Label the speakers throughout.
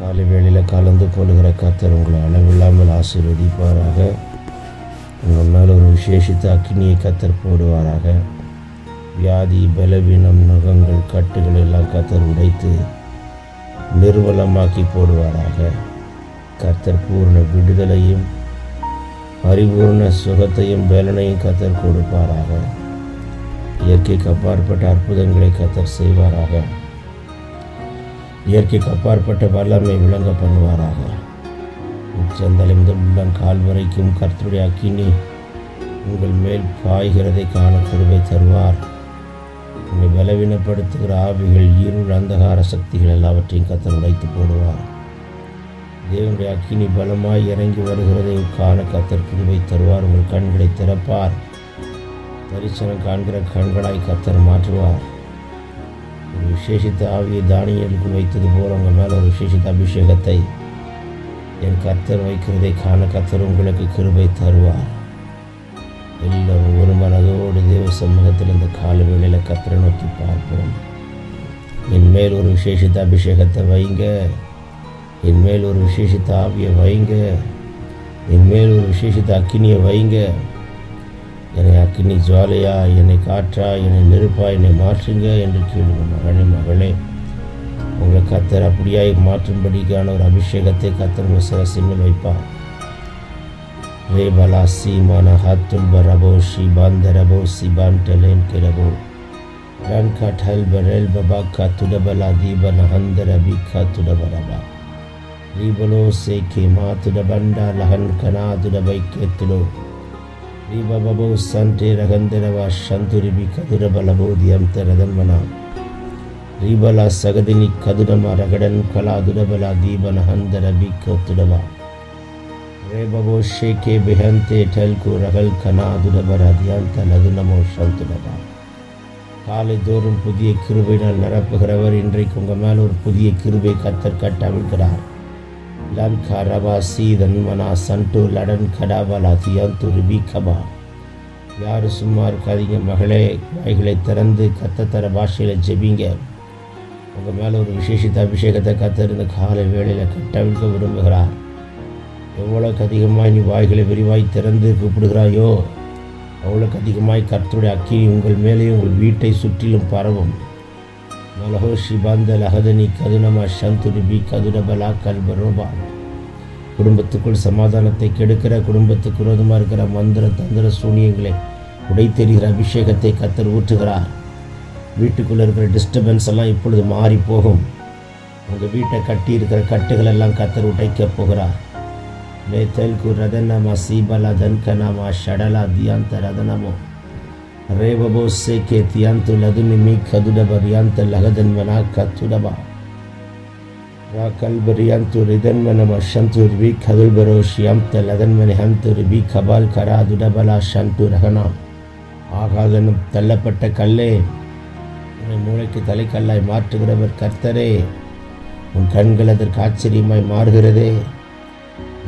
Speaker 1: காலை வேளையில் கலந்து கொள்கிற கத்தர் உங்களை அளவில்லாமல் ஆசீர்வதிப்பாராக. உங்கள் ஒரு விசேஷித்த அக்னியை கத்தர் போடுவாராக. வியாதி பலவீனம் நுகங்கள் கட்டுகள் எல்லாம் கத்தர் உடைத்து நிர்மலமாக்கி போடுவாராக. கத்தர் பூர்ண விடுதலையும் பரிபூர்ண சுகத்தையும் பலனையும் கத்தர் கொடுப்பாராக. இயற்கைக்கு அப்பாற்பட்ட அற்புதங்களை கத்தர் செய்வாராக. இயற்கைக்கு அப்பாற்பட்ட வல்லமை விளங்க பண்ணுவாராக. உச்சந்தலைந்து உள்ளம் கால்வரைக்கும் கர்த்தருடைய அக்கினி உங்கள் மேல் பாய்கிறதை காண கருவை தருவார். உங்களை பலவீனப்படுத்துகிற ஆவிகள் இருள் அந்தகார சக்திகள் எல்லாவற்றையும் கத்தர் உடைத்து போடுவார். தேவனுடைய அக்கினி பலமாய் இறங்கி வருகிறதை காண கத்தர் கிருபை தருவார். உங்கள் கண்களை திறப்பார். தரிசனம் காண்கிற கண்களாய் கத்தர் மாற்றுவார். விசேஷித்த ஆவியை தானியலுக்கு வைத்தது போல் உங்கள் மேலே ஒரு விசேஷித்த அபிஷேகத்தை என் கத்தர் வைக்கிறதை காண கத்தர் உங்களுக்கு கிருபை தருவார். எல்லோரும் ஒரு மனதோடு தேவ சமூகத்தில் இந்த கால வேளையில் கத்தரை நோக்கி பார்ப்போம். என்மேல் ஒரு விசேஷித்த அபிஷேகத்தை வைங்க. என்மேல் ஒரு விசேஷித்த ஆவியை வைங்க. என்மேல் ஒரு விசேஷித்த அக்கினியை வைங்க. என்னை அக்கினி ஜுவாலையா என்னை காற்றா என்னை நெருப்பா என்னை மாற்றுங்க என்று கேளுங்க மகனே மகளே உங்களை கத்தர் அப்படியாய் மாற்றும்படிக்கான ஒரு அபிஷேகத்தை கத்தர் உங்கள் சிரசிமில் வைப்பார். ரேபலா சீமான ஹத்துல் பரபோ ஷிபான் ரபோ சிபான் டெலேன் கிரபோ ரன் ஹல் பரேல் பபா காத்துடபலா தீபன் ஹந்தர் அபி காத்துடபரபா ரீபலோ சே கே மாத்துட பண்டா லஹன் கனா துடபை கேத்துடோ ಶಂತುರಿಬಿ ಕದುರ ಬಲಬೋಧಿ ಅಂತರದನ್ಮನ ರೀಬಲ ಸಗದಿನಿ ಕದುರಮ ರಗಡನ್ ಕಲಾ ದುರಬಲ ದೀಬನ ಹಂದರ ಬಿ ಕತ್ತುಡವ ರೇಬಬೋ ಶೇಕೆ ಬೆಹಂತೆ ಟಲ್ಕು ರಗಲ್ ಕನಾ ದುರಬರ தியாந்த லதுனமோ சந்துடவா காலை தோறும் புதிய கிருபையினால் நிரப்புகிறவர் இன்றைக்கு உங்கள் மேல் ஒரு புதிய கிருபை கத்தர் கட்டவிழ்கிறார் லன் ரபா சீதன் மனா சண்டு லடன் கடாபலா தியந்து துருபி கபா யார் சும்மா இருக்காதீங்க மகளே வாய்களை திறந்து கத்தத்தர பாஷையில் ஜெபிங்க உங்கள் மேலே ஒரு விசேஷித்த அபிஷேகத்தை கத்திருந்த இந்த காலை வேளையில் கட்டவிழ்க்க விரும்புகிறார் எவ்வளோக்கு அதிகமாய் நீ வாய்களை விரிவாய் திறந்து கூப்பிடுகிறாயோ அவ்வளோக்கு அதிகமாய் கர்த்தருடைய அக்கினி உங்கள் மேலேயும் உங்கள் வீட்டை சுற்றிலும் பரவும் மலஹோ ஷிபாந்த லஹதனி கதுனமா சந்துரிபி கதுரபலா கல்பரோபா குடும்பத்துக்குள் சமாதானத்தை கெடுக்கிற குடும்பத்துக்கு விரோதமாக இருக்கிற மந்திர தந்திர சூனியங்களை உடைத்தெறிகிற அபிஷேகத்தை கத்தர் ஊற்றுகிறார். வீட்டுக்குள்ளே இருக்கிற டிஸ்டர்பன்ஸ் எல்லாம் இப்பொழுது மாறி போகும். உங்கள் வீட்டை கட்டி இருக்கிற கட்டுகள் எல்லாம் கத்தர் உடைக்கப் போகிறார். மே தெல்கு ரதனமா சீபலா தன்கனாமா ஷடலா தியாந்த ரதனமோ ரேபபோசே கேத்தியாந்து லதுனி மீ கதுடபரியாந்த லகதன்வனா கத்துடபா ராகல்பரியாந்து ரிதன்வனம் அஷந்தூர்வி கதுல்பரோஷியாந்த லதன்வனி ஹந்தூர்வி கபால் கரா துடபலா ஷந்து ரகனா ஆகாதனும் தள்ளப்பட்ட கல்லே உன்னை மூளைக்கு தலைக்கல்லாய் மாற்றுகிறவர் கர்த்தரே உன் கண்கள் அதற்கு ஆச்சரியமாய் மாறுகிறதே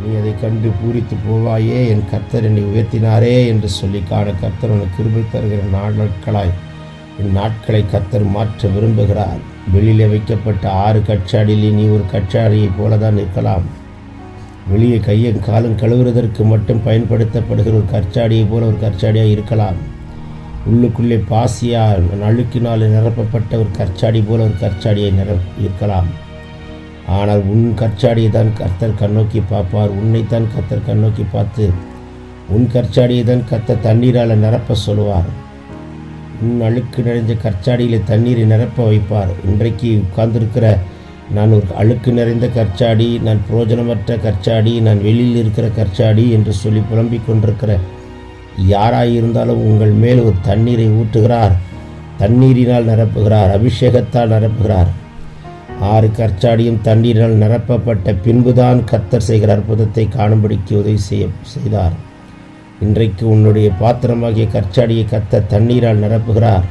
Speaker 1: நீ அதை கண்டு பூரித்து போவாயே என் கர்த்தர் என்னை உயர்த்தினாரே என்று சொல்லி காண கர்த்தர் உனக்கு கிருபை தருகிற நாட்களாய். என் நாட்களை கர்த்தர் மாற்ற விரும்புகிறார். வெளியிலே வைக்கப்பட்ட ஆறு கச்சாடியிலே நீ ஒரு கச்சாடியைப் போல தான் இருக்கலாம் வெளியே கையும் காலும் கழுவுறதற்கு மட்டும் பயன்படுத்தப்படுகிற ஒரு கற்சாடியை போல ஒரு கற்சாடியாக இருக்கலாம். உள்ளுக்குள்ளே பாசியால் அழுக்கினால் நிரப்பப்பட்ட ஒரு கற்சாடி போல ஒரு கற்சாடியை நிர இருக்கலாம். ஆனால் உன் கற்சாடியை தான் கர்த்தர் கண்ணோக்கி பார்ப்பார். உன்னைத்தான் கர்த்தர் கண்ணோக்கி பார்த்து உன் கற்சாடியை தான் கத்த தண்ணீரால் நிரப்ப சொல்லுவார். உன் அழுக்கு நிறைஞ்ச கற்சாடியில் தண்ணீரை நிரப்ப வைப்பார். இன்றைக்கு உட்கார்ந்திருக்கிற நான் ஒரு அழுக்கு நிறைந்த கற்சாடி நான் புரோஜனமற்ற கற்சாடி நான் வெளியில் இருக்கிற கற்சாடி என்று சொல்லி புலம்பிக் கொண்டிருக்கிற யாராயிருந்தாலும் உங்கள் மேல் ஒரு தண்ணீரை ஊற்றுகிறார். தண்ணீரினால் நிரப்புகிறார் அபிஷேகத்தால் நிரப்புகிறார். ஆறு கற்சாடியும் தண்ணீரால் நிரப்பப்பட்ட பின்புதான் கத்தர் செய்கிற அற்புதத்தை காணும்படிக்கு உதவி செய்ய செய்தார். இன்றைக்கு உன்னுடைய பாத்திரமாகிய கற்சாடியை கத்த தண்ணீரால் நிரப்புகிறார்.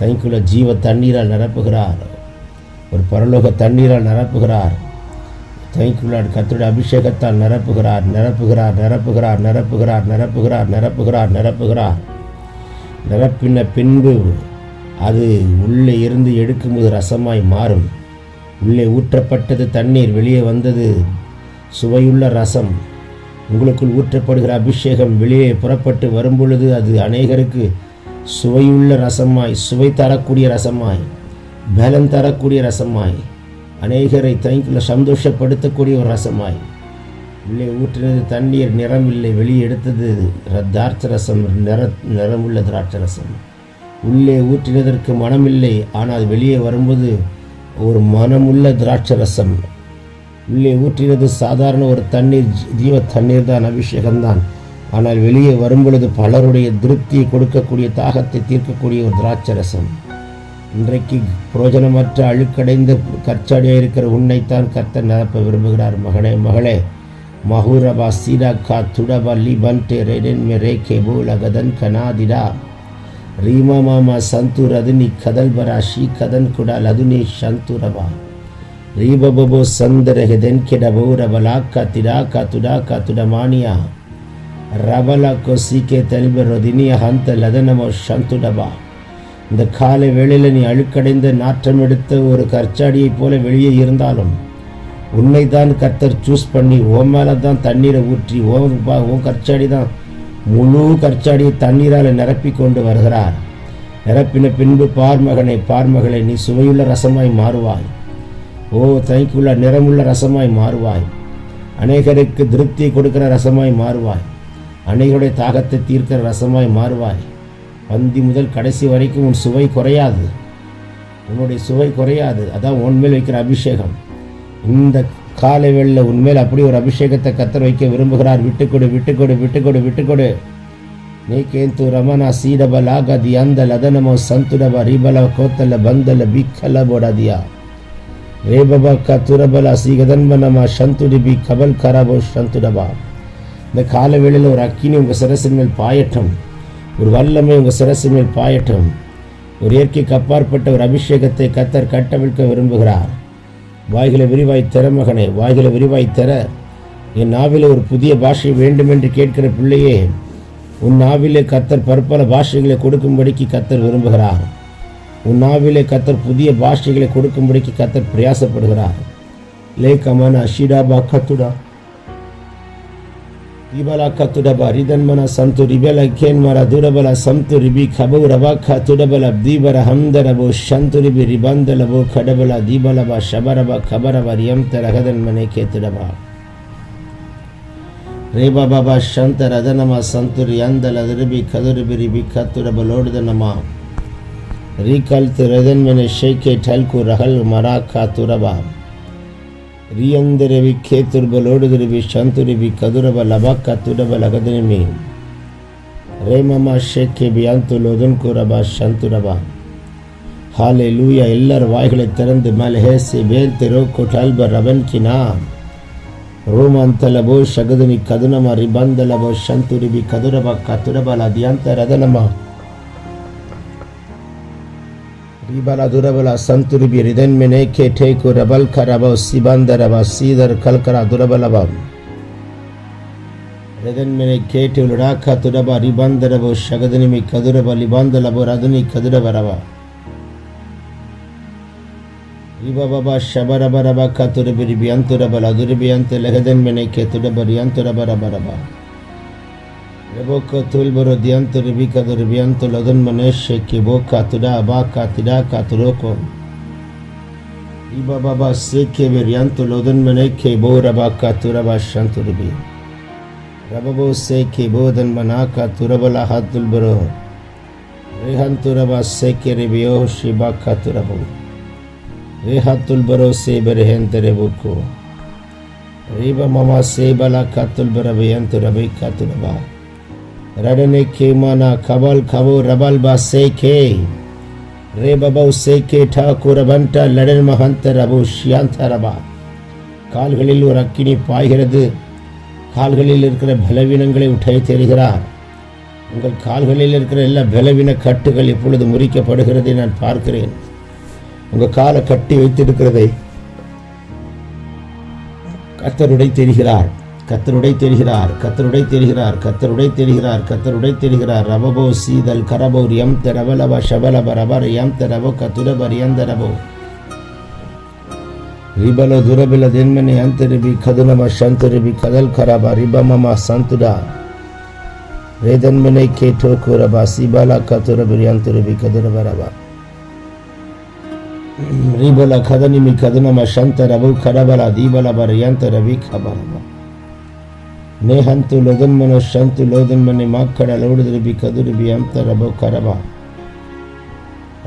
Speaker 1: தனிக்குள்ள ஜீவ தண்ணீரால் நிரப்புகிறார். ஒரு பரலோக தண்ணீரால் நிரப்புகிறார். தனிக்குள்ள கத்தருடைய அபிஷேகத்தால் நிரப்புகிறார் நிரப்புகிறார் நிரப்புகிறார் நிரப்புகிறார் நிரப்புகிறார் நிரப்புகிறார் நிரப்புகிறார். நிரப்பின பின்பு அது உள்ளே இருந்து எடுக்கும்போது ரசமாய் மாறும். உள்ளே ஊற்றப்பட்டது தண்ணீர் வெளியே வந்தது. சுவையுள்ள ரசம். உங்களுக்குள் ஊற்றப்படுகிற அபிஷேகம் வெளியே புறப்பட்டு வரும்பொழுது அது அநேகருக்கு சுவையுள்ள ரசமாய் சுவை தரக்கூடிய ரசமாய் பலம் தரக்கூடிய ரசமாய் அநேகரை தனிக்குள்ள சந்தோஷப்படுத்தக்கூடிய ஒரு ரசமாய். உள்ளே ஊற்றினது தண்ணீர் நிறம் இல்லை வெளியே எடுத்தது திராட்சை ரசம் நிற நிறமுள்ள திராட்சை ரசம். உள்ளே ஊற்றினதற்கு மனமில்லை ஆனால் வெளியே வரும்போது ஒரு மனமுள்ள திராட்சை ரசம் உள்ளே ஊற்றினது சாதாரண ஒரு தண்ணீர் ஜீவ தண்ணீர் தான் அபிஷேகம்தான். ஆனால் வெளியே வரும்பொழுது பலருடைய திருப்தியை கொடுக்கக்கூடிய தாகத்தை தீர்க்கக்கூடிய ஒரு திராட்சை ரசம் இன்றைக்கு புரோஜனமற்ற அழுக்கடைந்த கற்சாடியாக இருக்கிற உன்னைத்தான் கர்த்தர் நிரப்ப விரும்புகிறார் மகனே மகளே. மஹூரபா சீராக்கா துடபா லிபன்டே ரெடென் மே ரேகே பூல கனாதிடா. ರೀಮಾ ಮಾಮ ಸಂತೂರ್ ಅದನಿ ಕದಲ್ಬರ ಶಿ ಕದನ್ ಕುಡ ಲದುನಿ ಶಂತುರಬ ರೀಬಬಬೋ ಸಂದರ ಹೆದೆನ್ ಕೆಡಬೌರ ಬಲಾಕ ತಿಡಾಕ ತುಡಾಕ ತುಡಮಾನಿಯ ரபல கொசிக்கே தெளிப ரொதினிய ஹந்த லதனமோ சந்துடபா இந்த காலை வேளையில் நீ அழுக்கடைந்த நாற்றம் எடுத்த ஒரு கற்சாடியைப் போல வெளியே இருந்தாலும் உன்னை தான் கர்த்தர் சூஸ் பண்ணி ஓ மேலே தான் தண்ணீரை ஊற்றி ஓ ஓ கற்சாடி தான் முழு கற்சாடி தண்ணீரால் நிரப்பி கொண்டு வருகிறார். நிரப்பின பின்பு பார்மகனை பார்மகளை நீ சுவையுள்ள ரசமாய் மாறுவாய். ஓ தனிக்குள்ள நிறமுள்ள ரசமாய் மாறுவாய். அநேகருக்கு திருப்தியை கொடுக்கிற ரசமாய் மாறுவாய். அநேகருடைய தாகத்தை தீர்க்கிற ரசமாய் மாறுவாய். பந்தி முதல் கடைசி வரைக்கும் உன் சுவை குறையாது. உன்னுடைய சுவை குறையாது. அதான் உன்மேல் வைக்கிற அபிஷேகம். இந்த காலை வேளையில் உன்மேல் அப்படி ஒரு அபிஷேகத்தை கத்தர் வைக்க விரும்புகிறார் விட்டுக்கொடு விட்டுக்கொடு விட்டுக்கொடு விட்டுக்கொடு ನೀಕೇಂತು ರಮಣ ಸೀಡಬಲಾಗದಿ ಅಂದಲ ಅದನಮೋ ಸಂತುಡಬ ರಿಬಲ ಕೋತಲ ಬಂದಲ ಬಿಕ್ಕಲ ಬೋಡದಿಯ ரேபபா கத்துரபலா சீகதன்மனமா சந்துடிபி கபல் கராபோ சந்துடபா இந்த கால வேளையில் ஒரு அக்கினி உங்கள் சிரசின் மேல் பாயட்டும் ஒரு வல்லமை உங்கள் சிரசின் மேல் பாயட்டும் ஒரு இயற்கைக்கு அப்பாற்பட்ட ஒரு அபிஷேகத்தை கத்தர் கட்டவிழ்க்க விரும்புகிறார் வாய்களை விரிவாய் தர மகனே வாய்களை விரிவாய் தர. என் நாவில் ஒரு புதிய பாஷை வேண்டும் என்று கேட்கிற பிள்ளையே உன் நாவிலே கத்தர் பற்பல பாஷைகளை கொடுக்கும்படிக்கு கத்தர் விரும்புகிறார். உன் நாவிலே கத்தர் புதிய பாஷைகளை கொடுக்கும்படிக்கு கத்தர் பிரயாசப்படுகிறார். லே கமன ஷிடாபா கத்துடா ರಿಬಲಕ ತುಡಬ ರಿದನ್ಮನ ಸಂತು ರಿಬಲ ಕೇನ್ಮರ ದುರಬಲ ಸಂತು ರಿಬಿ ಖಬು ರಬಕ ತುಡಬಲ ದೀಬರ ಹಂದರಬು ಶಂತು ರಿಬಿ ರಿಬಂದಲಬು ಕಡಬಲ ದೀಬಲಬ ಶಬರಬ ಖಬರಬ ರಿಯಂತ ರಗದನ್ಮನೆ ಕೇತುಡಬ ರೇಬ ಬಾಬಾ ಶಂತ ರದನಮ ಸಂತುರಿ ಅಂದಲ ದುರುಬಿ ಕದುರುಬಿ ರಿಬಿ ಕತ್ತುರಬ ಲೋಡದನಮ ರೀಕಲ್ತು ರದನ್ಮನೆ ಶೇಖೆ ಠಲ್ಕು ರಹಲ್ ಮರಾಕ ತುರಬ ரியந்தரவி கேத்துர்ப லோடுதிருவி சந்துருவி கதுரப லபாக்கா துடப லகதிரமி ரேமமா ஷேக்கேபி அந்து லோதுன்குரபா சந்துரபா. ஹாலே லூயா எல்லார் வாய்களை திறந்து மல்ஹேசி வேல் திரோ கொட்டால்ப ரவன்கினா. ரோமாந்தலபோ சகதுனி கதுனமா ரிபந்தலபோ சந்துருபி கதுரபா கதுரபா லதியாந்த ரதனமா. Ribaradurabala Santuribi Ridenmene Keteku Rabal Karaba Sibandaraba Sidar Kalkara Durabalaba Ridenmene Ketu Raka Turaba Ribandarabo Shagadinimi Kaduraba Libandalabo Raduni Kadurabaraba Ribababa Shabarabaraba Katuribi Bianturabala Duribiante Legadenmene Keturabi Anturabaraba Reboca tulboro diante Rebokatul borodianto rebikado rebianto ladon maneshe kebo katura aba katira catroco. Iba baba se que seke la don mane kebo raba katura bashanto rebi. Rababo seke bodan la hat tulboro. Rehan Rehanto raba seke rebio shiba katurabo. Rehat tulboro se berehente reboco. Riba mama se bala katul barabianto rabi katuraba. பரபயன் துரபை காத்துரபா ரடனே கேமானா கபல் கபோ ரபல் பா சேக்கே ரே பபௌ சேக்கே டாக்கூர பண்ட லடன் மகந்த ரபு ஷியாந்த ரபா கால்களில் ஒரு அக்கினி பாய்கிறது கால்களில் இருக்கிற பலவீனங்களை உடைய தெரிகிறார் உங்கள் கால்களில் இருக்கிற எல்லா பலவீன கட்டுகள் இப்பொழுது முறிக்கப்படுகிறதை நான் பார்க்கிறேன் உங்கள் காலை கட்டி வைத்திருக்கிறதை கத்தருடை தெரிகிறார் கத்தருடை தெரிகிறார் கத்தருடை தெரிகிறார் கத்தருடை தெரிகிறார் கத்தருடை தெரிகிறார். ரவபோ சீதல் கரபௌரியம் தெரவலவ ஷபலப ரபரியம் தெரவோ கத்துரபரியம் தெரவோ. ரிபல துரபில தென்மனி அந்தரிபி கதுனம சந்தரிபி கதல் கரபா ரிபமமா சந்துடா. வேதன்மனை கேட்டோ கூரபா சிபாலா கத்துரபிரி கதுரவ கதுரபரபா ரிபல கதனிமி கதுனம சந்தரபு கரபலா தீபலபரி அந்தரவி கபரபா. ನೇಹಂತು ಲೋದನ್ಮನು ಶಂತು ಲೋದನ್ಮನೆ ಮಾಕ್ಕಡ ಲೌಡದ್ರಬಿ ಕದುರುಬಿ ಅಂತ ರಬೋ ಕರಬ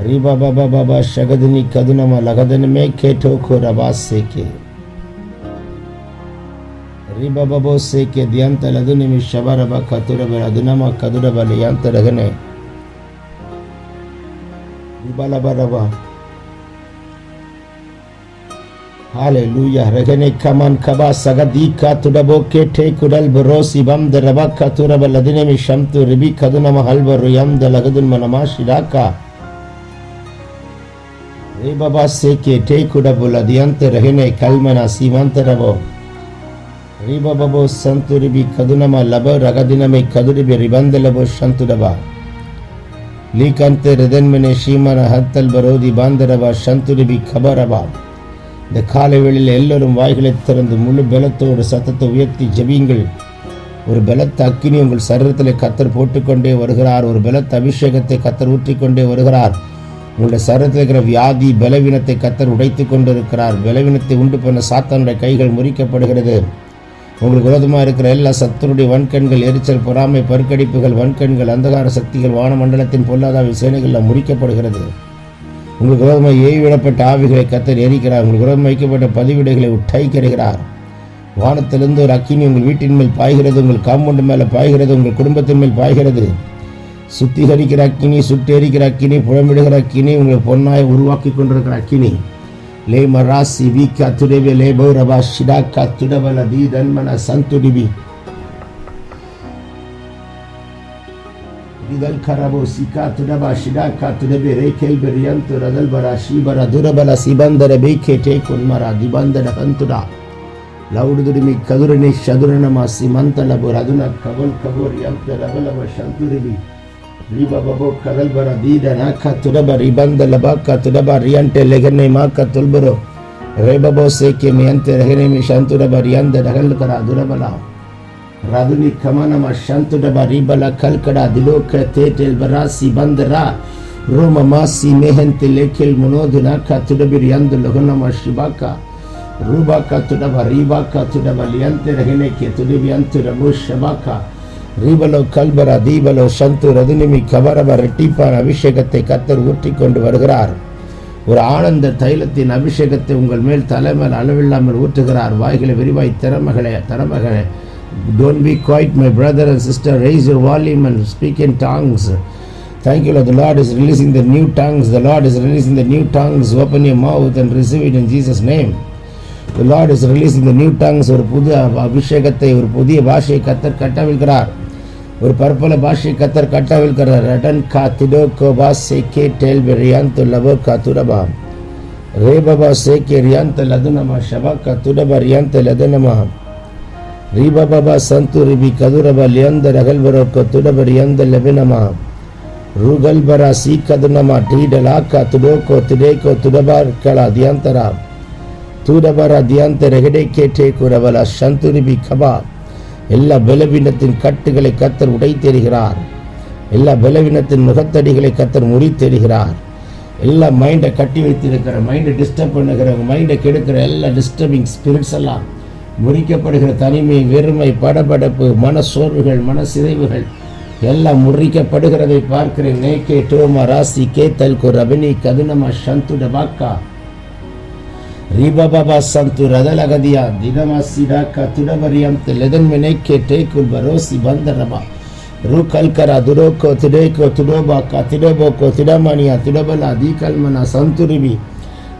Speaker 1: ರೀ ಬಾಬಾ ಬಾಬಾ ಶಗದಿನಿ ಕದು ನಮ ಲಗದನ ಮೇ ಕೇಟೋ ಖೋ ರಬಾ ಸೇಕೆ. ರೀ ಬಾಬಾ ಬೋ ಸೇಕೆ ದ್ಯಾಂತ ಲದುನಿಮಿ ಶಬರಬ ಕತುರಬೆ ಅದುನಮ ಕದುರಬಲಿ ಅಂತ ರಗನೆ ಬಲಬರಬ Hallelujah. Regene kaman kaba sagadi katudabo kete kudal brosi bam de rabaka turaba ladine mishamtu ribi kadunama halva ruyam de lagadun manama shiraka. Re baba se kete kudabo ladiante regene kalmana simante rabo. Re baba bo santu ribi kadunama labo ragadiname kaduribi ribandalabo shantu daba. Likante redenmene shimana hattal barodi bandaraba shantu ribi kabaraba. இந்த காலை வேளையில் எல்லோரும் வாய்களை திறந்து முழு பலத்தோடு சத்தத்தை உயர்த்தி ஜெபியுங்கள். ஒரு பலத்த அக்கினி உங்கள் சரீரத்தில் கத்தர் போட்டுக்கொண்டே வருகிறார். ஒரு பலத்த அபிஷேகத்தை கத்தர் ஊற்றிக்கொண்டே வருகிறார். உங்களுடைய சரீரத்தில் இருக்கிற வியாதி பலவீனத்தை கத்தர் உடைத்து கொண்டிருக்கிறார். பலவீனத்தை உண்டு பண்ண சாத்தானுடைய கைகள் முறிக்கப்படுகிறது. உங்களுக்கு விரோதமாக இருக்கிற எல்லா சத்துருடைய வன்கண்கள் எரிச்சல் பொறாமை பருக்கடிப்புகள் வன்கண்கள் அந்தகார சக்திகள் வானமண்டலத்தின் பொருளாதார சேனைகளில் முறிக்கப்படுகிறது. உங்கள் குரோதமாக ஏவிடப்பட்ட ஆவிகளை கத்தர் எரிக்கிறார். உங்கள் குரோதம் வைக்கப்பட்ட பதிவிடைகளை உட்டைக்கிறார். வானத்திலிருந்து ஒரு அக்கினி உங்கள் வீட்டின் மேல் பாய்கிறது உங்கள் காம்பவுண்டு மேலே பாய்கிறது உங்கள் குடும்பத்தின் மேல் பாய்கிறது. சுத்திகரிக்கிற அக்கினி சுட்டெரிக்கிற அக்கினி புலமிடுகிற அக்கினி உங்களை பொன்னாய் உருவாக்கி கொண்டிருக்கிற அக்கினி. லே Marasi we கத்துடவே Leh பௌரபா ஷிடா கத்துடவல the தன்மன சந்துடிவி. ಇದಲ್ ಖರಬೋ Sika ತುಡಬ Shida ಕಾ ತುಡಬೆ ರೇಖೆಲ್ ಬೆರಿಯಂತು ರದಲ್ ಬರ ಶೀಬರ ದುರಬಲ ಸಿಬಂದರ ಬೇಕೆ ಟೇಕುನ್ಮರ ದಿಬಂದಡ ಕಂತುಡ ಲೌಡುದುಡಿಮಿ ಕದುರನಿ ಶದುರನಮ ಸಿಮಂತಲಬು ರದುನ ಕಬಲ್ ಕಬೋರ್ ಯಂತ ರಬಲಬ ಶಂತುರಿಬಿ ರಿಬ ಬಬೋ ಕದಲ್ ಬರ ದೀದ ನಾಕ ತುಡಬ ರಿಬಂದ ಲಬಾಕ ತುಡಬ ರಿಯಂಟೆ ಲೆಗನೆ ಮಾಕ ತುಲ್ಬರು ರೇಬಬೋ ಸೇಕೆ ಮಿಯಂತೆ ರಹನೆ ಮಿ ಶಂತುಡಬ ರಿಯಂದ ಡಗಲ್ ಕರ ದುರಬಲ Raduni Kamanama Shantuda Baribala Kalkada Diloka Tetel Barasi Bandara Roma Masi Mehente Lekel Munodunaka Tudabiriandu Lohanama Shibaka Rubaka Tudaba Ribaka Tudaba Liante Rahineke Tudibiantu Ramushabaka ரீபலோ கல்பரா தீபலோ சந்து ரதுனிமி கபரப ரெட்டிப்பான் அபிஷேகத்தை கத்தர் ஊற்றி கொண்டு வருகிறார் ஒரு ஆனந்த தைலத்தின் அபிஷேகத்தை உங்கள் மேல் தலைமையில் அளவில்லாமல் ஊற்றுகிறார் வாய்களை விரிவாய் திறமைகளை திறமைகளை don't be quiet my brother and sister raise your volume and speak in tongues Thank you, Lord. The Lord is releasing the new tongues. The Lord is releasing the new tongues. Open your mouth and receive it in Jesus' name. The Lord is releasing the new tongues. ஒரு புது அபிஷேகத்தை ஒரு புதிய பாஷையை கத்தர் கட்டவிழ்கிறார் ஒரு பற்பல பாஷை கத்தர் கட்டவிழ்கிறார் ரடன் கா திடோ கோபா சேக்கே டேல் ரியாந்து லபோ கா துடபா ரே பபா சேக்கே ரியாந்த லதுனமா ஷபா கா துடபா ரியாந்த லதுனமா ரீபா பாபா சந்து ரிபி கதுரபா லியந்த ரகல்பரோ கோ துடப ரியாந்த லபினமா ರೂಗಲ್ ಬರ ಸೀಕದನಮ ಟೀಡಲಾಕ ತುಡೋಕೋ ತುಡೇಕೋ ತುಡಬಾರ್ ಕಳ ದಿಯಾಂತರ ತೂಡಬರ ದಿಯಾಂತ ரெகடே கேட்டே குரவல சந்துரிபி கபா எல்லா பலவீனத்தின் கட்டுகளை கத்தர் உடைத்தெறிகிறார் எல்லா பலவீனத்தின் முகத்தடிகளை கத்தர் முறித்தெறிகிறார் எல்லா மைண்டை கட்டி வைத்திருக்கிற மைண்டை டிஸ்டர்ப் பண்ணுகிற மைண்டை கெடுக்கிற எல்லா டிஸ்டர்பிங் ஸ்பிரிட்ஸ் எல்லாம் முறிக்கப்படுகிற தனிமை வெறுமை படபடப்பு மன சோர்வுகள் மன சிதைவுகள் எல்லாம் முறிக்கப்படுகிறதை பார்க்கிறேன் நேக்கே டோமா ராசி கேத்தல் கு ரபினி கதுனமா சந்துட பாக்கா ರಿಬಬಬ ಸಂತು ರದಲಗದಿಯ ದಿನಮ ಸಿಡಾಕ ತುಡಬರಿಯಂತೆ ಲೆದನ್ ಮೆನೆಕ್ಕೆ ಟೇಕುಲ್ ಬರೋಸಿ ಬಂದರಬ ರು ಕಲ್ಕರ ದುರೋಕೋ ತಿಡೇಕೋ ತುಡೋಬಾಕ ತಿಡಬೋಕೋ ತಿಡಮಣಿಯ ತಿಡಬಲ ದೀಕಲ್ಮನ ಸಂತುರಿಬಿ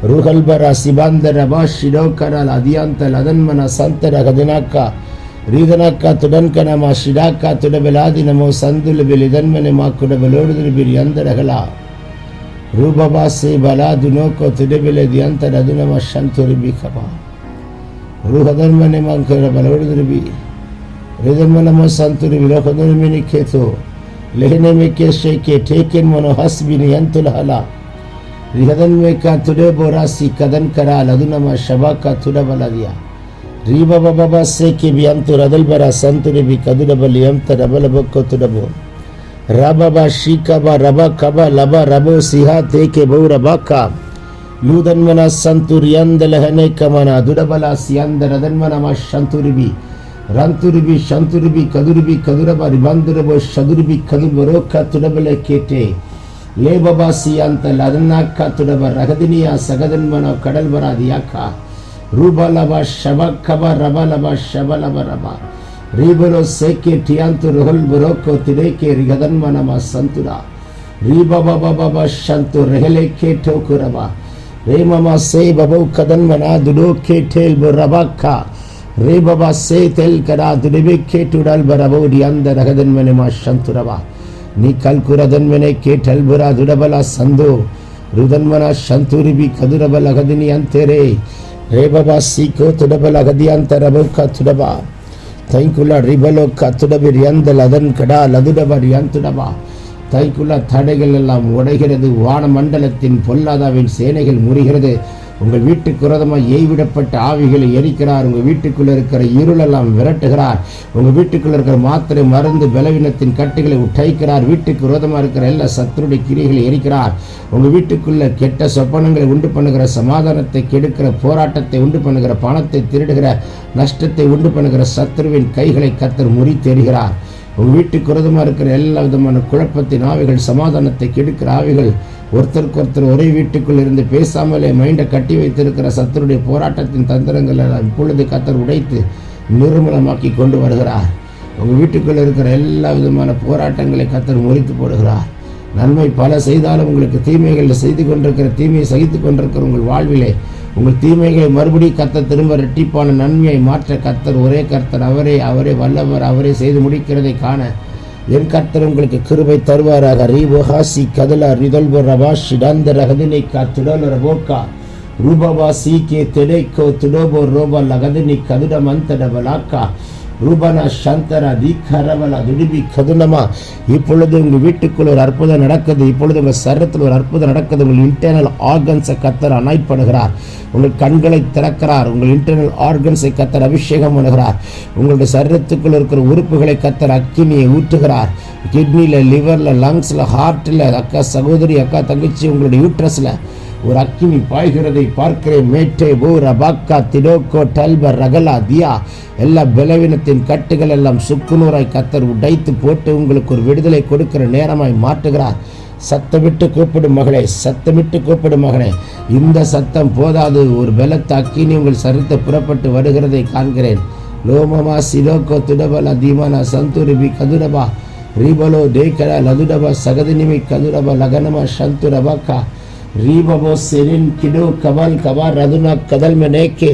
Speaker 1: ರುಹಲ್ಬರ ಸಿಬಂದರಬ ಶಿಡೋಕರಲ ಅದಿಯಂತ ಲದನ್ಮನ ಸಂತರ ಗದಿನಕ್ಕ ರೀದನಕ್ಕ ತುಡನ್ಕನಮ ಶಿಡಾಕ ತುಡಬಲಾದಿ ನಮೋ ಸಂದುಲು ಬಿಲಿ ದನ್ಮನೆ ಮಾ ಕುಡಬಲೋಡುದು ಬಿರಿ ಅಂದರಗಲ ರೂಪಭಾಸೆ ಬಲ ದುನೋಕೋ ತಿಡಬೆಲೆ ದಿಯಂತರ ಅದುನಮ ಶಂತುರಿ ಬಿ ಕಪ ರೂಹಧರ್ಮನೆ ಮಂಕರ ಬಲವಡಿದ್ರು ಬಿ ಹೃದಮನಮ ಸಂತುರಿ ವಿಲೋಕಧರ್ಮಿನಿ ಖೇತು ಲೆಹನೆ ಮೆ ಕೇಶೆ ಕೆ ಟೇಕೆನ್ ಮನೋ ಹಸ್ ಬಿ ನಿಯಂತುಲ ಹಲ ರಿಹದನ್ವೇಕ ತುಡೆ ಬೋರಾಸಿ ಕದನ್ ಕರಾಲ್ ಅದು ನಮ್ಮ ಶಬಾಕ ತುಡಬಲದಿಯ ರೀ ಬಬ ಬಬ ಸೇಕಿ ಬಿ ಅಂತು ರದಲ್ ಬರ ಸಂತುರಿ ಬಿ ಕದುಡಬಲಿ ಎಂತ ರಬಲ ಬೊಕ್ಕೊ ತುಡಬು ರಬಬ ಶೀಕಬ ರಬ ಕಬ ಲಬ ರಬೋ ಸಿಹಾ ತೇಕೆ ಬೌರ ಬಾಕ ಲೂದನ್ಮನ ಸಂತುರಿ ಅಂದಲ ಹೆನೆ ಕಮನ ದುಡಬಲ ಸಿಯಂದ ರದನ್ಮನ ಮ ಶಂತುರಿಬಿ ರಂತುರಿಬಿ ಶಂತುರಿಬಿ ಕದುರಿಬಿ ಕದುರಬ ರಿಬಂದುರಬ ಶದುರಿಬಿ ಕದುಬರೋ ಕ ತುಡಬಲ ಕೇಟೆ ಲೇ ಬಬಾ ಸಿಯಂತ ಲದನ್ನಾಕ ತುಡಬ ರಗದಿನಿಯ ಸಗದನ್ಮನ ಕಡಲ್ ಬರಾದಿಯಾಕ ರೂಬಲಬ ಶಬಕಬ ರಬಲಬ ಶಬಲಬ ರಬ ರೀಬಲೋ ಸೇಕೆ ಟಿಯಾಂತು ರುಹಲ್ ಬರೋಕೋ ತಿರೇಕೆ ರಿಗದನ್ಮನಮ ಸಂತುರ ರೀಬಬಬಬ ಶಂತು ರೆಹಲೆಕೆ ಟೋಕುರಬ ರೇಮಮ ಸೇ ಬಬೌ ಕದನ್ಮನ ದುಡೋಕೆ ಟೇಲ್ ಬರಬಕ್ಕ ರೇ ಬಬಾ ಸೇ ತೆಲ್ ಕರ ದುಡಿಬೆಕ್ಕೆ ಟುಡಲ್ ಬರಬೌ ಡಿಯಂದ ರಗದನ್ಮನೆ ಮಾ ಶಂತುರವ ನೀ ಕಲ್ಕುರದನ್ಮನೆ ಕೇಟಲ್ ಬುರ ದುಡಬಲ ಸಂದು ರುದನ್ಮನ ಶಂತುರಿಬಿ ಕದುರಬಲ ಅಗದಿನಿ ಅಂತೆರೆ ರೇ ಬಬಾ ಸೀಕೋ ತುಡಬಲ ಅಗದಿ ಅಂತ ರಬೌಕ ತುಡಬ தைக்குள்ள ரிபலோக்க துடபிர் எந்தல் அதன் கடா லதுடபர் எந்துடபா தைக்குள்ள தடைகள் எல்லாம் உடைகிறது வான மண்டலத்தின் பொல்லாதாவின் சேனைகள் முறிகிறது உங்கள் வீட்டுக்கு விரோதமாக எய்விடப்பட்ட ஆவிகளை எரிக்கிறார். உங்கள் வீட்டுக்குள்ளே இருக்கிற இருளெல்லாம் விரட்டுகிறார். உங்கள் வீட்டுக்குள்ளே இருக்கிற மாத்திரை மருந்து பலவீனத்தின் கட்டுகளை உடைக்கிறார். வீட்டுக்கு விரோதமாக இருக்கிற எல்லா சத்துருடைய கிரிகளை எரிக்கிறார். உங்கள் வீட்டுக்குள்ள கெட்ட சொப்பனங்களை உண்டு பண்ணுகிற சமாதானத்தை கெடுக்கிற போராட்டத்தை உண்டு பண்ணுகிற பணத்தை திருடுகிற நஷ்டத்தை உண்டு பண்ணுகிற சத்ருவின் கைகளை கத்தர் முறி தேடுகிறார் உங்கள் வீட்டுக்கு விரோதமாக இருக்கிற எல்லா விதமான குழப்பத்தின் ஆவிகள் சமாதானத்தை கெடுக்கிற ஆவிகள் ஒருத்தருக்கு ஒருத்தர் ஒரே வீட்டுக்குள் இருந்து பேசாமலே மைண்டை கட்டி வைத்திருக்கிற சத்தருடைய போராட்டத்தின் தந்திரங்களை எல்லாம் இப்பொழுது கத்தர் உடைத்து நிர்மூலமாக்கி கொண்டு வருகிறார். உங்கள் வீட்டுக்குள் இருக்கிற எல்லா விதமான போராட்டங்களை கத்தர் முறித்து போடுகிறார். நன்மை பல செய்தாலும் உங்களுக்கு தீமைகளை செய்து கொண்டிருக்கிற தீமையை சகித்து கொண்டிருக்கிற உங்கள் வாழ்விலே உங்கள் தீமைகளை மறுபடி கர்த்தர் திரும்ப ரெட்டிப்பான நன்மையை மாற்ற கர்த்தர் ஒரே கர்த்தர் அவரே அவரே வல்லவர் அவரே செய்து முடிக்கிறதை காண என் கர்த்தர் உங்களுக்கு கிருபை தருவாராக. ரீபோஹாசி கதலா ரிதல்போ ரபா ஷிடாந்த ரகதினிக்கா கா துடல ரபோக்கா ரூபவா சீக்கே தெடைக்கோ துடோபோ ரோபா லகதினி கதுட மந்தட பலாக்கா ரூபனா சந்தரா தீக்கரவலா துடிபி கதுனமா. இப்பொழுது உங்கள் வீட்டுக்குள்ள ஒரு அற்புதம் நடக்குது. இப்பொழுது உங்கள் சரத்தில் ஒரு அற்புதம் நடக்குது. உங்கள் இன்டர்னல் ஆர்கன்ஸை கத்தர் அனாய்ட் பண்ணுகிறார் உங்கள் கண்களை திறக்கிறார். உங்கள் இன்டர்னல் ஆர்கன்ஸை கத்தர் அபிஷேகம் பண்ணுகிறார். உங்களுடைய சரீரத்துக்குள்ள இருக்கிற உறுப்புகளை கத்தர் அக்கினியை ஊற்றுகிறார். கிட்னியில் லிவரில் லங்ஸில் ஹார்ட்டில் அக்கா சகோதரி அக்கா தங்கச்சி உங்களுடைய யூட்ரஸில் ஒரு அக்கினி பாய்கிறதை பார்க்கிறேன். மேட்டே போ ரபாக்கா திடோக்கோ டல்பர் ரகலா தியா எல்லா பலவீனத்தின் கட்டுகள் எல்லாம் சுக்குநூறாய் கத்தர் உடைத்து போட்டு உங்களுக்கு ஒரு விடுதலை கொடுக்கிற நேரமாய் மாற்றுகிறார். சத்தமிட்டு கூப்பிடும் மகளே சத்தமிட்டு கூப்பிடும் மகனே. இந்த சத்தம் போதாது. ஒரு பலத்த அக்கினி உங்கள் சரித்த புறப்பட்டு வருகிறதை காண்கிறேன். லோமமா சிலோக்கோ துடபல தீமானா சந்துருபி கதுரபா ரீபலோ டேக்கடா லதுடபா சகதினிமி கதுரபா லகனமா சந்துரபாக்கா ரீபபோ செரின் கிடு கபால் கபா ரதுனா கதல் மெனேக்கே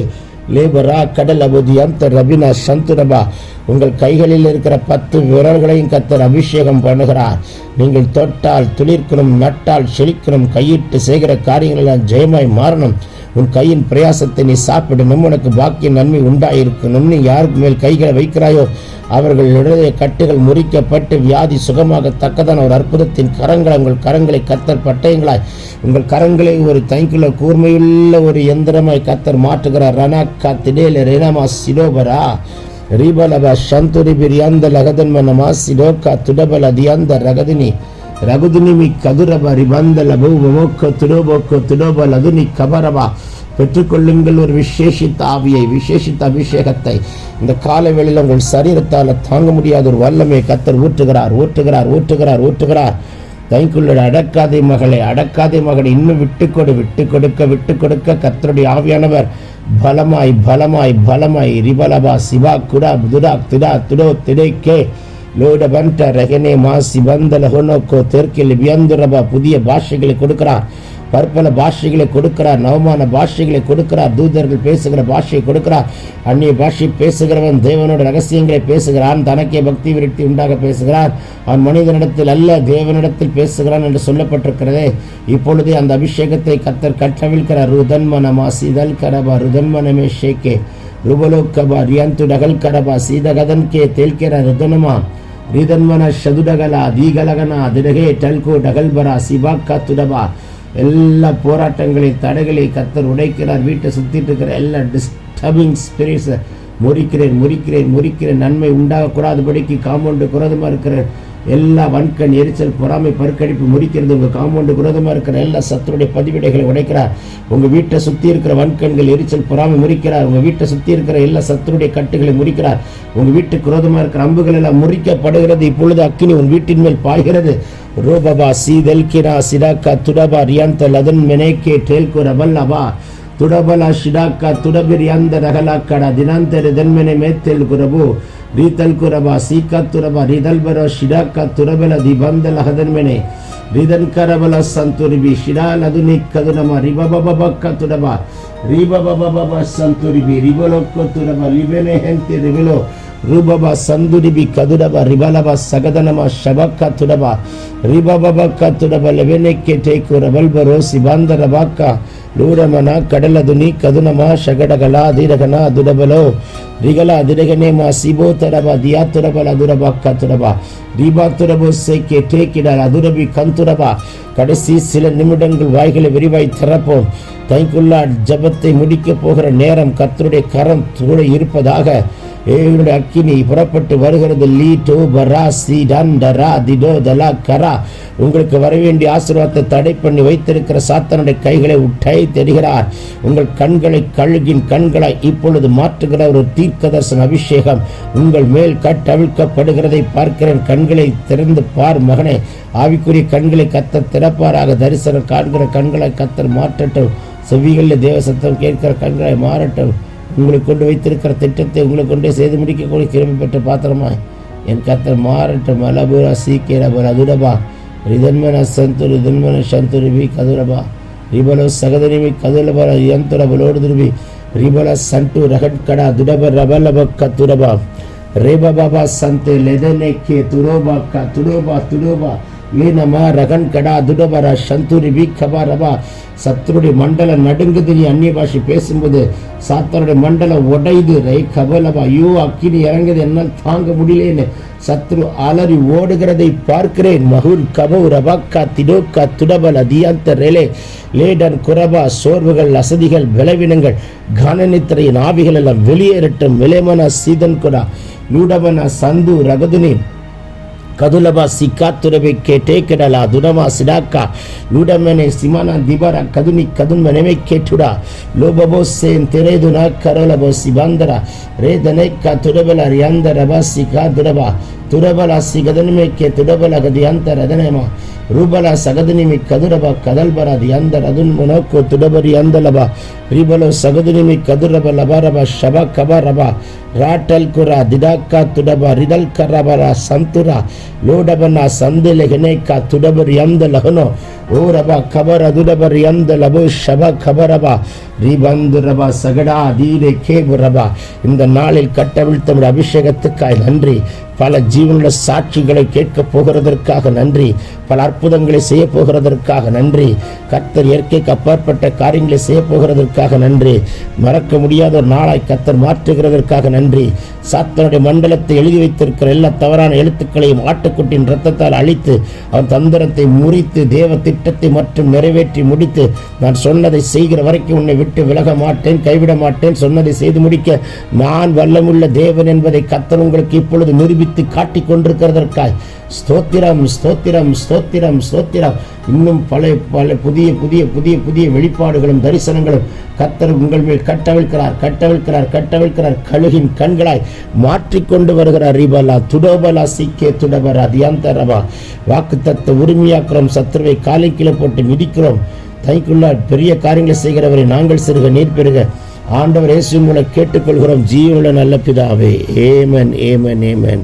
Speaker 1: லேபரா கடல் அபுதி அந்த ரபினா சந்துரபா உங்கள் கைகளில் இருக்கிற பத்து விரல்களையும் கத்தர் அபிஷேகம் பண்ணுகிறார். நீங்கள் தொட்டால் துளிர்க்கணும் நட்டால் செழிக்கணும் கையிட்டு செய்கிற காரியங்கள் எல்லாம் ஜெயமாய் மாறணும். உன் கையின் பிரயாசத்தை நீ சாப்பிடணும். உனக்கு பாக்கிய நன்மை உண்டாயிருக்கணும். நீ யாருக்கு மேல் கைகளை வைக்கிறாயோ அவர்களுடைய கட்டுகள் முறிக்கப்பட்டு வியாதி சுகமாக தக்கதான ஒரு அற்புதத்தின் கரங்களை உங்கள் கரங்களை கத்தர் பட்டயங்களாய். உங்கள் கரங்களை ஒரு தைக்குள்ள கூர்மையுள்ள ஒரு எந்திரமாய் கத்தர் மாற்றுகிறார். ரணக்கா திடேல ரெனமா சிலோபரா. ரீபலப சந்துரி பிரியாந்த லகதன்மனமா சிலோக்கா துடபல தியாந்த ரகதினி. ரகுதுனிமி கதுரப ரிபந்தல பூமோக்கோ துடோபோக்கோ திடோப லதுனி கபரபா பெற்றுக்கொள்ளுங்கள் ஒரு விசேஷித்த ஆவியை விசேஷித்த அபிஷேகத்தை. இந்த காலவேளையில் உங்கள் சரீரத்தால் தாங்க முடியாத ஒரு வல்லமை கத்தர் ஊற்றுகிறார் ஊற்றுகிறார் ஊற்றுகிறார் ஊற்றுகிறார். தைக்குள்ள அடக்காதே மகளை அடக்காதே மகளை இன்னும் விட்டு கொடு விட்டு கொடுக்க விட்டு கொடுக்க கத்தருடைய ஆவியானவர் பலமாய் பலமாய் பலமாய் ரிபலபா சிவா குடா துடா திடா துடோ திடைக்கே. லோட பண்ட ரகனே மாசி பந்தல ஹொனோக்கோ தெற்கில் வியந்துரபா புதிய பாஷைகளை கொடுக்கிறார். பற்பல பாஷைகளை கொடுக்கிறார் நவமான பாஷைகளை கொடுக்கிறார் தூதர்கள் பேசுகிற பாஷையை கொடுக்கிறார். அந்நிய பாஷை பேசுகிறவன் தேவனோட ரகசியங்களை பேசுகிறான் தனக்கே பக்தி விருத்தி உண்டாக பேசுகிறான். அவன் மனிதனிடத்தில் அல்ல தேவனிடத்தில் பேசுகிறான் என்று சொல்லப்பட்டிருக்கிறதே. இப்பொழுதே அந்த அபிஷேகத்தை கத்தர் கட்டவிழ்கிறார் ருதன்மனமா சிதல் கரபா ருதன்மனமே ஷேக்கே. ருபலோக்கபா ரியந்து டகல் கரபா சீதகதன் கே தேல்கிற ருதனமா. ரிதன்மன ಶದುಡಗಲ ದೀಗಲಗನ ದಿಡಗೆ ಟಲ್ಕು ಡಗಲ್ಬರ ಸಿಬಾಕ್ಕ ತುಡಬಾ எல்லா போராட்டங்களையும் தடைகளை கத்தர் உடைக்கிறார் வீட்டை சுத்திட்டு இருக்கிற எல்லா டிஸ்டர்பிங் ஸ்பிரிட்ஸை முறிக்கிறேன் முறிக்கிறேன் முறிக்கிறேன் நன்மை உண்டாகக்கூடாதபடிக்கு காம்பவுண்டு குரதமாக இருக்கிற எல்லா வன்கண் எரிச்சல் பொறாமை பருக்கடிப்பு முடிக்கிறது. உங்கள் காம்பவுண்டு விரோதமாக இருக்கிற எல்லா சத்துருடைய பதிவிடைகளை உடைக்கிறார். உங்கள் வீட்டை சுற்றி இருக்கிற வன்கண்கள் எரிச்சல் பொறாமை முறிக்கிறார். உங்கள் வீட்டை சுற்றி இருக்கிற எல்லா சத்துருடைய கட்டுகளை முறிக்கிறார். உங்கள் வீட்டுக்கு விரோதமாக இருக்கிற அம்புகள் எல்லாம் முறிக்கப்படுகிறது. இப்பொழுது அக்கினி உன் வீட்டின் மேல் பாய்கிறது. ரோபபா சீதல் கிரா சிராக்கா துடபா ரியாந்த லதன் மெனேக்கே டேல்கோ ரபல்லபா துடபலா ஷிடாக்கா துடபிரியாந்த ரகலாக்கடா தினாந்தர் தன்மனை மேத்தேல் குரபு. ரீதல் குரபா சீக்கா துரபா ரிதல் பர ஷிடாக்கா துரபல திபந்தல் ஹதன்மெனே ரிதன் கரபல சந்துரிபி ஷிடா லதுனி கதுனமா ரிபபபக்க துரபா. ரிபபபபப சந்துரிபி ரிபலொக்க துரபா லிபெனே ஹெந்தி ரிபலோ. ருபபா சந்துரிபி கதுடபா ரிபலபா சகதனமா ஷபக்கா துடபா ரிபபபக்க துடபா லெவெனே கேட்டே குரபல் பரோ சிபாந்தரபாக்கா. ಬಾಕ್ಕ ಲೂರಮನ ಕಡಲದುನಿ ಕದುನಮ ಶಗಡಗಲ ಅದಿರಗನ ದುಡಬಲೋ ರಿಗಲ ಅದಿರಗನೆ ಮಾ ಸಿಬೋ ತರಬ ದಿಯಾ ತುರಬಲ ದುರಬ ಕತುರಬ ரீபா துரபு சேக்கே டேக்கிடார் அதுரபி கந்துரபா கடைசி சில நிமிடங்கள் வாய்களை விரிவாய் திறப்போம் தைக்குள்ளா ஜபத்தை முடிக்கப் போகிற நேரம் கத்தருடைய கரம் கூட இருப்பதாக ஏழுடைய அக்கினி புறப்பட்டு வருகிறது லீ டோ பரா சி டன் டரா திடோ தலா கரா உங்களுக்கு வர வேண்டிய ஆசீர்வாதத்தை தடை பண்ணி வைத்திருக்கிற சாத்தனுடைய கைகளை உட்டை தெரிகிறார் உங்கள் கண்களை கழுகின் கண்களை இப்பொழுது மாற்றுகிற ஒரு தீர்க்க தரிசன அபிஷேகம் உங்கள் மேல் கட்டவிழ்க்கப்படுகிறதை பார்க்கிறேன். கண்களை திறந்து பார் மகனே. ஆவிக்குரிய கண்களை கத்தர் திறப்பாராக. தரிசனம் காண்கிற கண்களை கத்தர் மாற்றட்டும். செவிகளில் தேவ சத்தம் கேட்கிற கண்களை மாறட்டும். உங்களை கொண்டு வைத்திருக்கிற திட்டத்தை உங்களை கொண்டே செய்து முடிக்கக்கூடிய கிருமி பெற்ற பாத்திரமாய். என் கத்தர் மாறட்டும். அலபுரா சீக்கிரபர் அதுடபா. ரிதன்மன சந்துரு ரிதன்மன சந்துருபி கதுரபா. ರಿಬಲ ಸಗದರಿವಿ ಕದಲಬರ ಯಂತ್ರಬ ಲೋಡದಿರುವಿ ರಿಬಲ ಸಂಟು ರಗಡ್ಕಡ ದುಡಬ ರಬಲಬ ಕತ್ತುರಬ ರೇಬ ಬಾಬಾ ಸಂತೆ ಲೆದನೆಕ್ಕೆ ತುಡೋಬ ಕ ತುಡೋಬ ತುಡೋಬ ஏனம ரகன் கடா துடபர சந்துரி வீக்கபா ரபா சத்துருடைய மண்டல நடுங்குது நீ அந்நிய பாஷை பேசும்போது சாத்தருடைய மண்டலம் உடையுது ரை கபலபா ஐயோ அக்கினி இறங்குது என்னால் தாங்க முடியலேன்னு. சத்ரு அலறி ஓடுகிறதை பார்க்கிறேன். மகுல் கபவு ரபாக்கா திடோக்கா துடபல தியாந்த ரெலே. லேடன் குரபா சோர்வுகள் அசதிகள் விளைவினங்கள் கனநித்திரையின் ஆவிகள் எல்லாம் வெளியேறட்டும். விலைமன சீதன் குடா. லூடபன சந்து ரகதுனி ಕದುಲಬ ಸಿಕ್ಕಾತುರಬೆ ಕೇಟೇಕೆಡಲ ದುಡಮ ಸಿಡಾಕ ಲೂಡಮೆನೆ ಸಿಮನ ದಿಬರ ಕದುನಿ ಕದುನ್ ಮನೆಮೆ ಕೇಟುಡ ಲೋಬಬೋ ಸೇನ್ ತೆರೆದು ನ ಕರಲಬೋ ಸಿಬಂದರ ರೇ ದನೆಕ್ಕ ತುಡಬಲ ರಿಯಾಂದರ ಬ ಸಿಕಾ ದುಡಬ ತುರಬಲ ಸಿಗದನಿಮೆಕ್ಕೆ ತುಡಬಲ ಗದಿಯಂತರ ಅದನೆಮ ರೂಬಲ ಸಗದನಿಮಿ ಕದುರಬ ಕದಲ್ಬರ ದಿಯಂದರ ಅದುನ್ ಮುನೋಕು ತುಡಬರಿ ಅಂದಲಬ ರಿಬಲು ಸಗದನಿಮಿ ಕದುರಬ ಲಬರಬ ಶಬ ಕಬರಬ ರಾಟಲ್ ಕುರ ದಿಡಾಕ ತುಡಬ ರಿದಲ್ ಕರಬರ ಸಂತುರ ಲೋಡಬನ ಸಂದಿಲೆ ಹೆನೇಕ ತುಡಬರಿ ಅಂದಲಹನೋ ಓರಬ ಕಬರ ದುಡಬರಿ ಅಂದಲಬು ಶಬ கபரப ரீபந்துரபா சகடா தீரே கேபுரபா இந்த நாளில் கட்டவிழ்த்தமிழ் அபிஷேகத்துக்காய் நன்றி பல ஜீவனுள்ள சாட்சிகளை கேட்கப் போகிறதற்காக நன்றி. பல அற்புதங்களை செய்ய போகிறதற்காக நன்றி. கர்த்தர் இயற்கைக்கு அப்பாற்பட்ட காரியங்களை செய்ய போகிறதற்காக நன்றி. மறக்க முடியாத ஒரு நாளாய் கத்தர் மாற்றுகிறதற்காக நன்றி. சாத்தனுடைய மண்டலத்தை எழுதி வைத்திருக்கிற எல்லா தவறான எழுத்துக்களையும் ஆட்டுக்குட்டியின் ரத்தத்தால் அழித்து அவன் தந்திரத்தை முறித்து தேவ திட்டத்தை மற்றும் நிறைவேற்றி முடித்து நான் சொன்னதை செய்கிற வரைக்கும் உன்னை விட்டு விலக மாட்டேன் கைவிட மாட்டேன். சொன்னதை செய்து முடிக்க நான் வல்லமுள்ள தேவன் என்பதை கத்தர் உங்களுக்கு இப்பொழுது நிரூபித்து பிடித்து காட்டி கொண்டிருக்கிறதற்காய். ஸ்தோத்திரம் ஸ்தோத்திரம் ஸ்தோத்திரம் ஸ்தோத்திரம். இன்னும் பல பல புதிய புதிய புதிய புதிய வெளிப்பாடுகளும் தரிசனங்களும் கத்தர் உங்கள் மேல் கட்டவிழ்கிறார் கட்டவிழ்கிறார் கட்டவிழ்கிறார் கழுகின் கண்களாய் மாற்றிக்கொண்டு வருகிறார். ரிபலா துடோபலா சீக்கே துடபரா தியாந்தரபா வாக்கு தத்த உரிமையாக்குறோம் சத்துருவை காலை கீழே போட்டு மிதிக்கிறோம். தைக்குள்ள பெரிய காரியங்களை செய்கிறவரை நாங்கள் சிறுக நீர் பெறுக ஆண்டவர் இயேசு மூலம் கேட்டுக்கொள்கிறோம். ஜீவனுள்ள நல்ல பிதாவே. Amen amen amen